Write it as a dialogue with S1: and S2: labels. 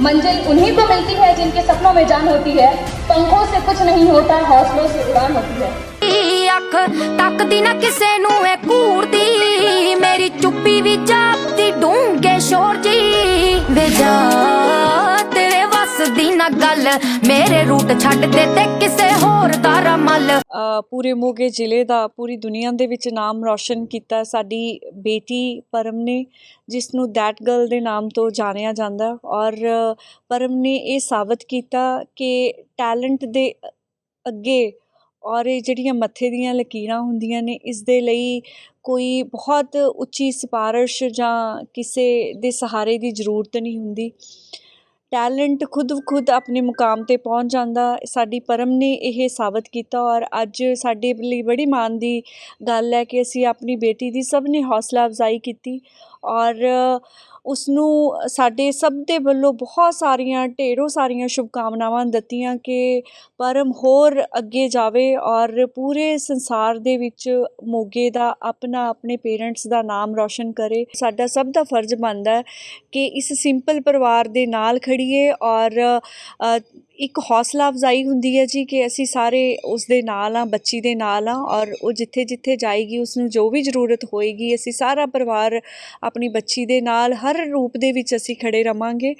S1: मंजिल उन्हीं को मिलती है जिनके सपनों में जान होती है पंखों से कुछ नहीं होता हौसलों से उड़ान होती है
S2: ਦੀ ਅੱਖ ਤੱਕਦੀ ਨਾ ਕਿਸੇ ਨੂੰ ਇਹ ਕੂੜਦੀ ਮੇਰੀ ਚੁੱਪੀ ਵੀ ਜਾਪਦੀ ਡੂੰਗੇ ਸ਼ੋਰ ਜੀ ਵੇ ਜਾ ਤੇਰੇ ਵੱਸ ਦੀ ਨਾ ਗੱਲ ਮੇਰੇ ਰੂਟ ਛੱਡ ਦੇ ਤੇ ਕਿਸੇ ਹੋਰ ਦਾ ਰਮਲ
S3: ਅ, ਪੂਰੇ ਮੋਗੇ ਜ਼ਿਲ੍ਹੇ ਦਾ, ਪੂਰੀ ਦੁਨੀਆ ਦੇ ਵਿੱਚ ਨਾਮ ਰੌਸ਼ਨ ਕੀਤਾ ਸਾਡੀ ਬੇਟੀ ਪਰਮ ਨੇ, ਜਿਸ ਨੂੰ ਦੈਟ ਗਰਲ ਦੇ ਨਾਮ ਤੋਂ ਜਾਣਿਆ ਜਾਂਦਾ। ਔਰ ਪਰਮ ਨੇ ਇਹ ਸਾਬਤ ਕੀਤਾ ਕਿ ਟੈਲੈਂਟ ਦੇ ਅੱਗੇ ਔਰ ਇਹ ਜਿਹੜੀਆਂ ਮੱਥੇ ਦੀਆਂ ਲਕੀਰਾਂ ਹੁੰਦੀਆਂ ਨੇ, ਇਸ ਦੇ ਲਈ ਕੋਈ ਬਹੁਤ ਉੱਚੀ ਸਿਫਾਰਿਸ਼ ਜਾਂ ਕਿਸੇ ਦੇ ਸਹਾਰੇ ਦੀ ਜ਼ਰੂਰਤ ਨਹੀਂ ਹੁੰਦੀ। ਟੈਲੈਂਟ ਖੁਦ ਖੁਦ ਆਪਣੇ ਮੁਕਾਮ ਤੇ ਪਹੁੰਚ ਜਾਂਦਾ। ਸਾਡੀ ਪਰਮ ਨੇ ਇਹ ਸਾਬਤ ਕੀਤਾ ਔਰ ਅੱਜ ਸਾਡੇ ਲਈ ਬੜੀ ਮਾਣ ਦੀ ਗੱਲ ਹੈ ਕਿ ਅਸੀਂ ਆਪਣੀ ਬੇਟੀ ਦੀ ਸਭ ਨੇ ਹੌਸਲਾ ਅਫਜ਼ਾਈ ਕੀਤੀ ਔਰ ਉਸ ਨੂੰ ਸਾਡੇ ਸਭ ਦੇ ਵੱਲੋਂ ਬਹੁਤ ਸਾਰੀਆਂ ਢੇਰੋਂ ਸਾਰੀਆਂ ਸ਼ੁਭਕਾਮਨਾਵਾਂ ਦਿੱਤੀਆਂ ਕਿ ਪਰਮ ਹੋਰ ਅੱਗੇ ਜਾਵੇ ਔਰ ਪੂਰੇ ਸੰਸਾਰ ਦੇ ਵਿੱਚ ਮੋਗੇ ਦਾ ਆਪਣਾ ਆਪਣੇ ਪੇਰੈਂਟਸ ਦਾ ਨਾਮ ਰੌਸ਼ਨ ਕਰੇ। ਸਾਡਾ ਸਭ ਦਾ ਫਰਜ਼ ਬਣਦਾ ਹੈ ਕਿ ਇਸ ਸਿੰਪਲ ਪਰਿਵਾਰ ਦੇ ਨਾਲ ਖੜੀਏ ਔਰ ਇੱਕ ਹੌਸਲਾ ਅਫਜ਼ਾਈ ਹੁੰਦੀ ਹੈ ਜੀ ਕਿ ਅਸੀਂ ਸਾਰੇ ਉਸ ਦੇ ਨਾਲ ਆ ਬੱਚੀ ਦੇ ਨਾਲ ਆ ਔਰ ਉਹ ਜਿੱਥੇ ਜਿੱਥੇ ਜਾਏਗੀ ਉਸ ਨੂੰ ਜੋ ਵੀ ਜ਼ਰੂਰਤ ਹੋਏਗੀ, ਅਸੀਂ ਸਾਰਾ ਪਰਿਵਾਰ ਆਪਣੀ ਬੱਚੀ ਦੇ ਨਾਲ, ਹਰ ਰੂਪ ਦੇ ਵਿੱਚ ਅਸੀਂ ਖੜੇ ਰਵਾਂਗੇ।